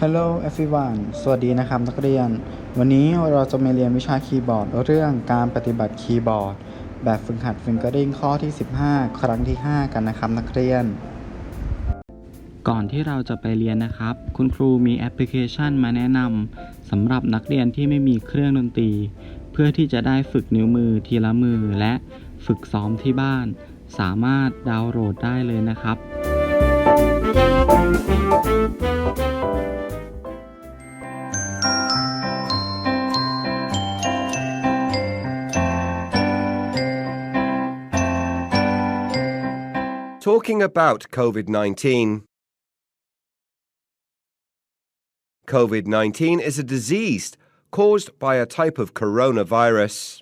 Hello everyone สวัสดีนะครับนักเรียน วันนี้เราจะมาเรียนวิชาคีย์บอร์ด เรื่องการปฏิบัติคีย์บอร์ด แบบฝึกหัด Fingering ข้อที่ 15 ครั้งที่ 5 กันนะครับนักเรียน ก่อนที่เราจะไปเรียนนะครับ คุณครูมีแอปพลิเคชันมาแนะนำสำหรับนักเรียนที่ไม่มีเครื่องดนตรี เพื่อที่จะได้ฝึกนิ้วมือทีละมือและฝึกซ้อมที่บ้าน สามารถดาวน์โหลดได้เลยนะครับ Talking about COVID 19. COVID 19 is a disease caused by a type of coronavirus.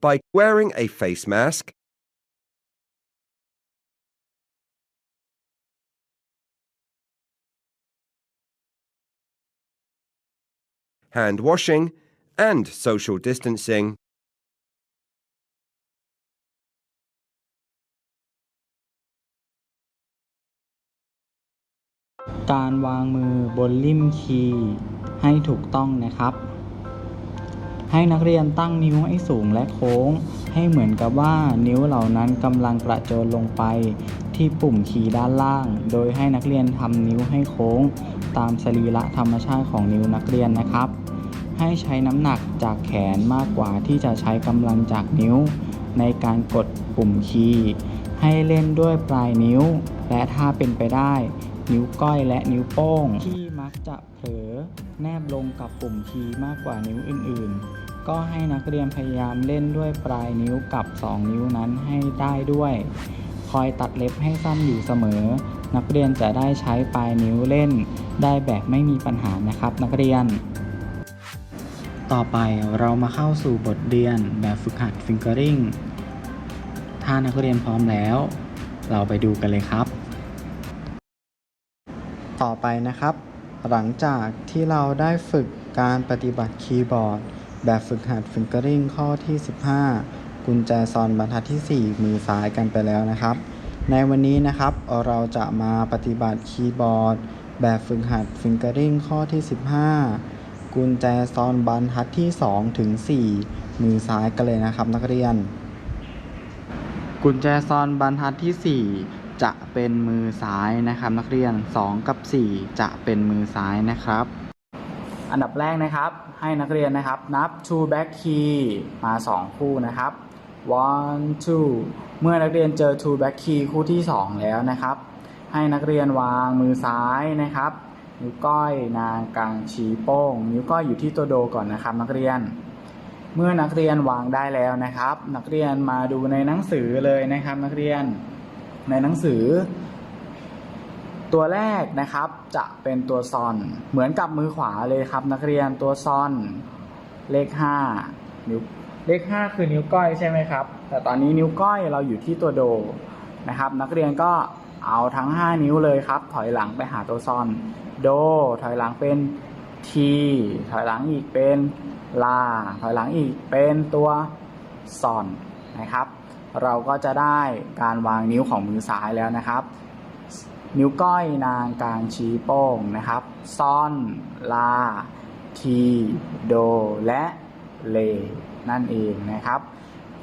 by wearing a face mask, hand washing, and social distancing. การวางมือบนลิ่มคีย์ให้ถูกต้องนะครับ ให้นักเรียนตั้งนิ้วให้สูงและโค้ง ให้เหมือนกับว่านิ้วเหล่านั้นกำลังกระโจนลงไป ที่ปุ่มคีย์ด้านล่าง โดยให้นักเรียนทำนิ้วให้โค้ง ตามสรีระธรรมชาติของนิ้วนักเรียนนะครับ ให้ใช้น้ำหนักจากแขนมากกว่าที่จะใช้กำลังจากนิ้ว ในการกดปุ่มคีย์ให้เล่นด้วยปลายนิ้ว และถ้าเป็นไปได้ นิ้วก้อยและนิ้วโป้งที่มักจะเผลอแนบลงกับปุ่มคีย์มากกว่านิ้วอื่น ๆ ก็ให้นักเรียนพยายามเล่นด้วยปลายนิ้วกับ 2 นิ้วนั้นให้ได้ด้วย คอยตัดเล็บให้สั้นอยู่เสมอ นักเรียนจะได้ใช้ปลายนิ้วเล่น ได้แบบไม่มีปัญหานะครับ นักเรียน ต่อไปเรามาเข้าสู่บทเรียนแบบฝึกหัด Fingering ถ้านักเรียนพร้อมแล้ว เราไปดูกันเลยครับ ต่อไปนะครับ หลังจากที่เราได้ฝึกการปฏิบัติคีย์บอร์ด แบบฝึกหัด Fingering ข้อที่ 15 กุญแจซอนบรรทัดที่ 4 มือซ้ายกันไปแล้วนะครับ ในวันนี้นะครับเราจะมาปฏิบัติคีย์บอร์ด แบบฝึกหัด Fingering ข้อที่ 15 กุญแจซอนบรรทัดที่ 2 ถึง 4 มือซ้ายกันเลยนะครับ นักเรียน กุญแจซอนบรรทัดที่ 4 จะเป็นมือซ้ายนะครับ นักเรียน 2 กับ 4 จะเป็นมือซ้ายนะครับ อันดับแรกนะครับ ให้นักเรียนนะครับ นับ two back key มา 2 คู่นะครับ one two เมื่อนักเรียนเจอ two back key คู่ที่ 2 แล้วนะครับ ให้นักเรียนวางมือซ้ายนะครับ นิ้วก้อยนางกลางชี้โป้ง นิ้วก้อยอยู่ที่ตัวโดก่อนนะครับ นักเรียน เมื่อนักเรียนวางได้แล้วนะครับ นักเรียนมาดูในหนังสือเลยนะครับ นักเรียนในหนังสือ ตัวแรกนะครับจะเป็นตัวซอน เหมือนกับมือขวาเลยครับ นักเรียนตัวซอน เลขห้านิ้วเลขห้าคือนิ้วก้อยใช่ไหมครับ แต่ตอนนี้นิ้วก้อยเราอยู่ที่ตัวโดนะครับ นักเรียนก็เอาทั้ง 5 นิ้วเลยครับ ถอยหลังไปหาตัวซอน โด ถอยหลังเป็นทีถอยหลังอีกเป็นลา ถอยหลังอีกเป็นตัวซอนนะครับ เราก็จะได้การวางนิ้วของมือซ้ายแล้วนะครับ นิ้วก้อยนางกลางชี้โป้งนะครับซอน ลา ที โด และเล นั่นเองนะครับ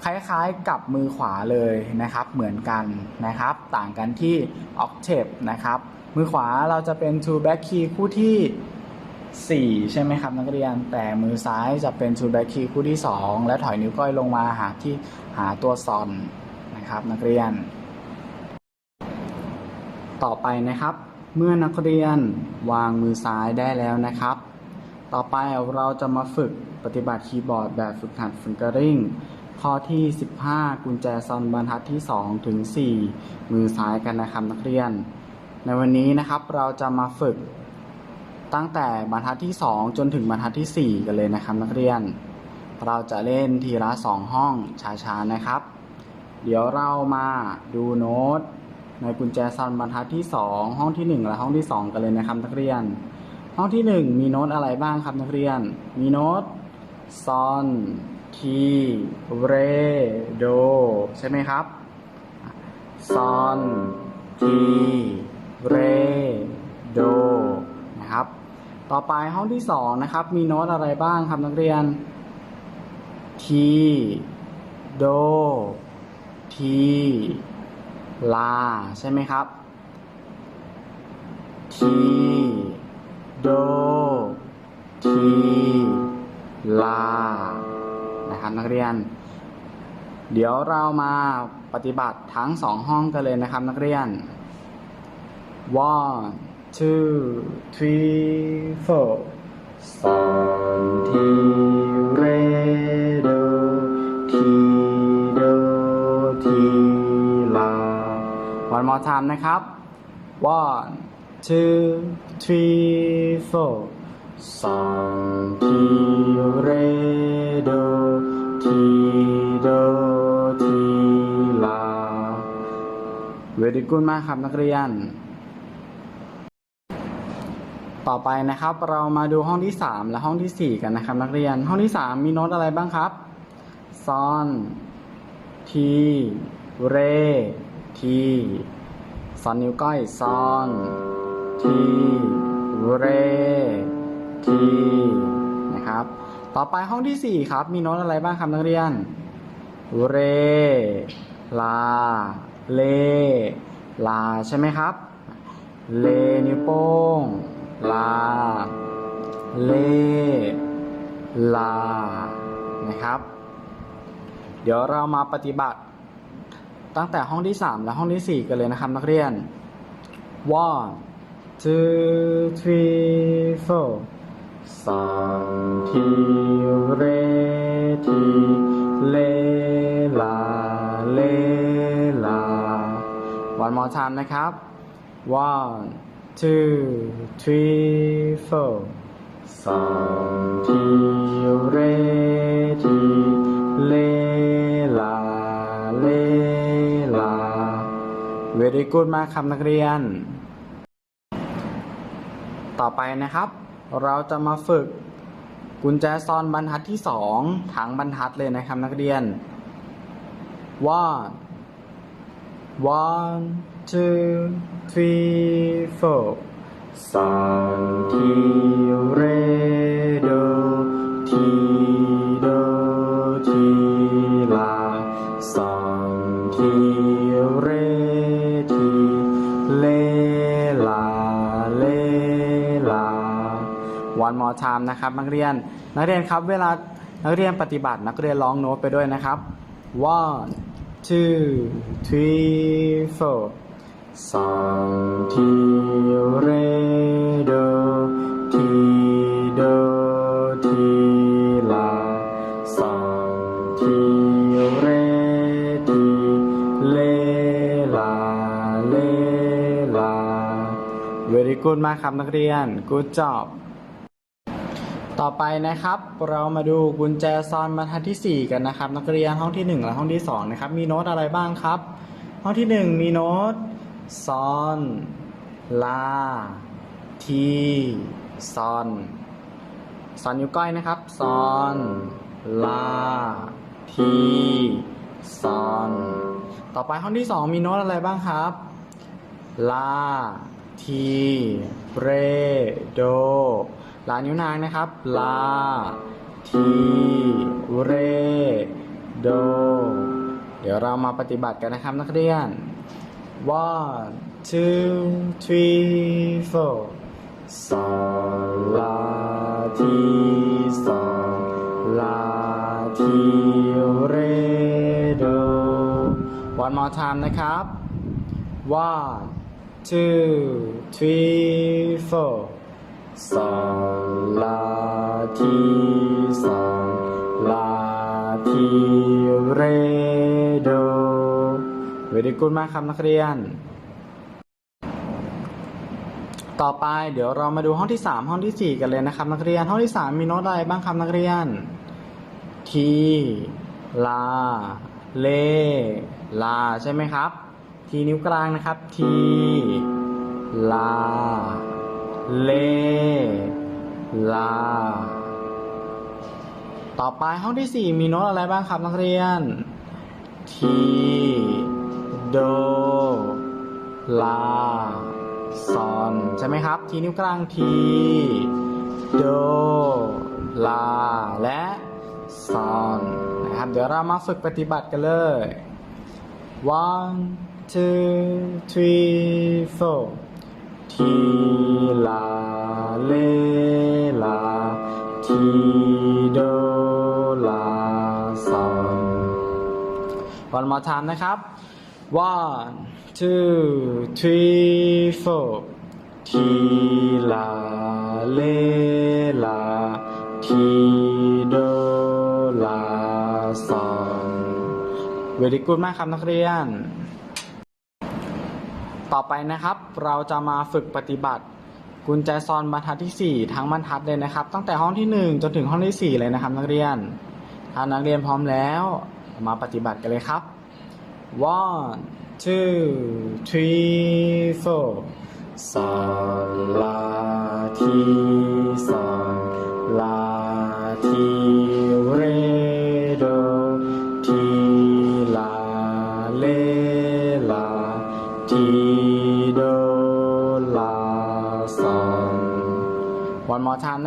คล้ายๆกับมือขวาเลยนะครับ เหมือนกันนะครับ ต่างกันที่ octave นะครับ มือขวาเราจะเป็น two back key คู่ที่ 4 ใช่ไหมครับนักเรียน แต่มือซ้ายจะเป็น two back key คู่ที่ 2 และถอยนิ้วก้อยลงมาหาที่หาตัวซอนนะครับนักเรียน ต่อไปนะครับ เมื่อนักเรียนวางมือซ้ายได้แล้วนะครับ ต่อไปเราจะมาฝึกปฏิบัติคีย์บอร์ดแบบฝึกหัดฟิงเกอริงข้อที่ 15 กุญแจซอนบรรทัดที่ 2 ถึง 4 มือซ้ายกันนะครับนักเรียน ในวันนี้นะครับเราจะมาฝึกตั้งแต่บรรทัดที่ 2 จนถึงบรรทัดที่ 4 กันเลยนะครับนักเรียน เราจะเล่นทีละ 2 ห้องช้าๆนะครับ เดี๋ยวเรามาดูโน้ต ในกุญแจซอนบรรทัดที่ 2 ห้องที่ 1 และห้องที่ 2 กันเลยนะครับนักเรียน ห้องที่ 1 มีโน้ตอะไรบ้างครับนักเรียน มีโน้ตซอนทีเรโดใช่ไหมครับซอนทีเรโดนะครับ ต่อไปห้องที่ 2 นะครับ มีโน้ตอะไรบ้างครับนักเรียนทีโดที ลา ใช่ไหมครับ ที โด ที ลา นะครับนักเรียน เดี๋ยวเรามาปฏิบัติทั้งสองห้องกันเลยนะครับนักเรียน one two three four สองทีเรโดที one more time นะครับ one two three four สองทีเรโดทีโดทีลา very good มากครับนักเรียน ต่อไปนะครับ เรามาดูห้องที่ 3 และห้องทีสี่ 4 กันนะครับ นักเรียนห้องที่ 3 มีโน้ตอะไรบ้างครับซอนทีเร ทีซอนนิ้วก้อยซอนทีเรทีนะครับ ต่อไปห้องที่ 4 ครับ มีโน้ตอะไรบ้างครับนักเรียน เร ลา เล ลาใช่ไหมครับ เลนิ้วโป้ง ลา เล ลา นะครับ เดี๋ยวเรามาปฏิบัติ ตั้งแต่ห้องที่ 3 และห้องที่ 4 กันเลยนะครับ นักเรียน one two three four สองทีเรทีเลลาเลลา one more time นะครับ one two three four สองทีเรทีเลล very good มากครับนักเรียน ต่อไปนะครับ เราจะมาฝึกกุญแจซอนบรรทัดที่2ทั้งบรรทัดเลยนะครับนักเรียน one one two three four สองทีเรโด one more time นะครับนักเรียน นักเรียนครับเวลานักเรียนปฏิบัตินักเรียนร้องโน้ตไปด้วยนะครับ one two three four สองทีเรโดทีโดทีลาสองทีเรทีเลลาเลลา very good มากครับนักเรียน good job ต่อไปนะครับเรามาดูกุญแจซอนบรรทัดที่ 4 กันนะครับ นักเรียนห้องที่ 1 และห้องที่2นะครับมีโน้ตอะไรบ้างครับ ห้องที่ 1 มีโน้ตซอนลาทีซอนซอนนิ้วก้อยนะครับซอนลาทีซอนต่อไปห้องที่ 2 มีโน้ตอะไรบ้างครับลาทีเรโด ลานิ้วนางนะครับ ลา ที เร โด เดี๋ยวเรามาปฏิบัติกันนะครับ นักเรียน one two three four ซอลาทีซอลาทีเร โด one more time นะครับ one two three four สองลาทีสองลาทีเรโดเวดีกุลมากครับนักเรียน ต่อไปเดี๋ยวเรามาดูห้องที่ 3 ห้องทีสี่ 4 กันเลยนะครับ นักเรียนห้องที่ 3 มีโน้ตอะไรบ้างครับนักเรียนทีลาเลลาใช่ไหมครับ ทีนิ้วกลางนะครับ ทีลา เล ลา ต่อไปห้องที่ 4 มีโน้ตอะไรบ้างครับนักเรียน ที โด ลา ซอน ใช่ไหมครับ ทีนิ้วกลางที โด ลา และซอนนะครับ เดี๋ยวเรามาฝึกปฏิบัติกันเลย one two three four ทีลาเลลา ทีโดลาซอน one more time นะครับ one two three four ทีลาเลลา ทีโดลาซอนเวดีกูดมากครับนักเรียน ต่อไปนะครับเราจะมาฝึกปฏิบัติ กุญแจซอนบรรทัดที่ 4 ทั้งบรรทัดเลยนะครับ ตั้งแต่ห้องที่ 1 จนถึงห้องที่ 4 เลยนะครับ นักเรียนถ้านักเรียนพร้อมแล้วมาปฏิบัติกันเลยครับ one two three four ซอนลาทีซอนลาที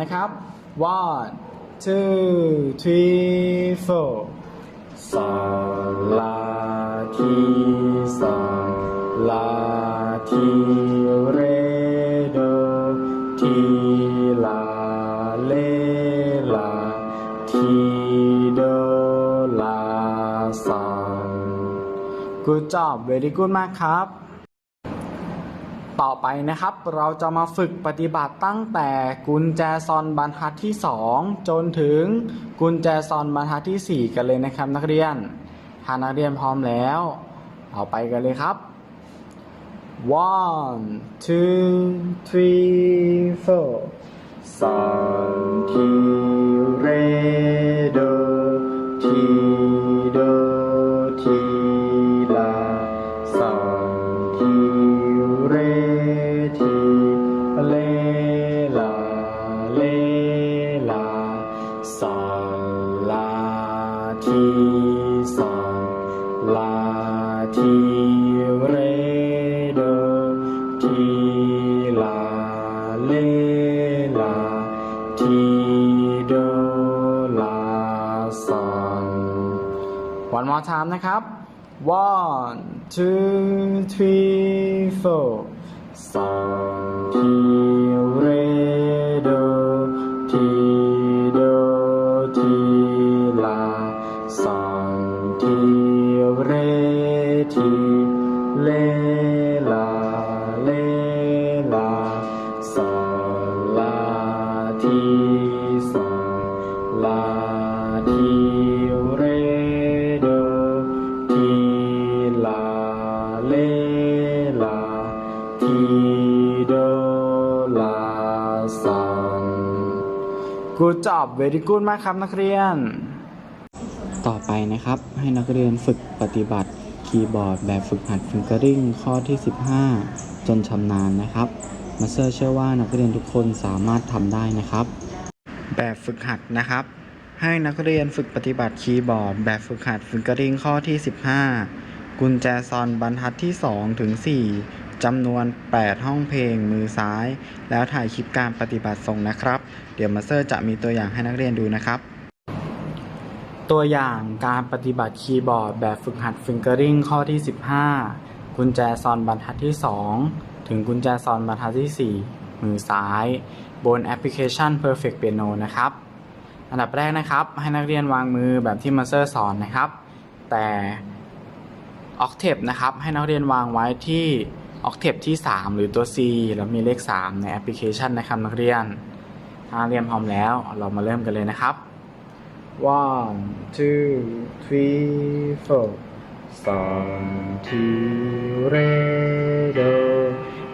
นะครับ one two three four ซอนลาทีซอนลาทีเรโดทีลาเลลาทีโดลาซอน good job very good มากครับ ไปนะครับ เราจะมาฝึกปฏิบัติตั้งแต่กุญแจซอนบรรทัดที่ 2 จนถึงกุญแจซอนบรรทัดที่ 4 กันเลยนะครับนักเรียนถ้านักเรียนพร้อมแล้ว เอาไปกันเลยครับ one two three four ซอนที one more time นะครับ one two three four ซอนทีเรโดทีโดทีลาซอนทีเรทีเลลาเลลาซอนลาทีซอนลาที Good job very good มากครับนักเรียน ต่อไปนะครับ ให้นักเรียนฝึกปฏิบัติคีย์บอร์ดแบบฝึกหัดฟิงเกอริงข้อที่ 15 จนชำนาญนะครับมาสเตอร์เชื่อว่านักเรียนทุกคนสามารถทำได้นะครับ แบบฝึกหัดนะครับ ให้นักเรียนฝึกปฏิบัติคีย์บอร์ด แบบฝึกหัดฟิงเกอริงข้อที่ 15 กุญแจซอนบรรทัดที่ 2 ถึง 4 จำนวน 8 ห้องเพลงมือซ้าย แล้วถ่ายคลิปการปฏิบัติส่งนะครับ เดี๋ยวมาสเตอร์จะมีตัวอย่างให้นักเรียนดูนะครับ ตัวอย่างการปฏิบัติคีย์บอร์ดแบบฝึกหัดฟิงเกอริงข้อที่ 15 กุญแจซอนบรรทัดที่ 2 ถึงกุญแจซอนบรรทัดที่ 4 มือซ้าย บนแอปพลิเคชัน Perfect Piano นะครับ อันดับแรกนะครับ ให้นักเรียนวางมือแบบที่มาสเตอร์สอนนะครับ แต่ Octave นะครับ ให้นักเรียนวางไว้ที่ Octave ที่ 3 หรือตัว C แล้วมีเลข 3 ในแอปพลิเคชันนะครับนักเรียนถ้าเรียนพร้อมแล้วเรามาเริ่มกันเลยนะครับ one two three four สองทีเรโด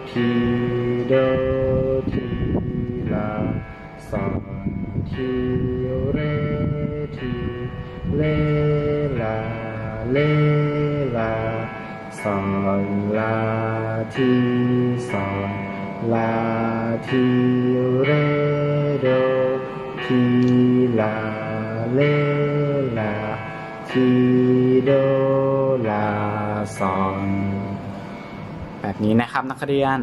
ทีโดทีลาสองทีเรทีเลลาเล สองลาทีสองลาทีเรโดทีลาเลลาทีโดลาซอนแบบนี้นะครับนักเรียน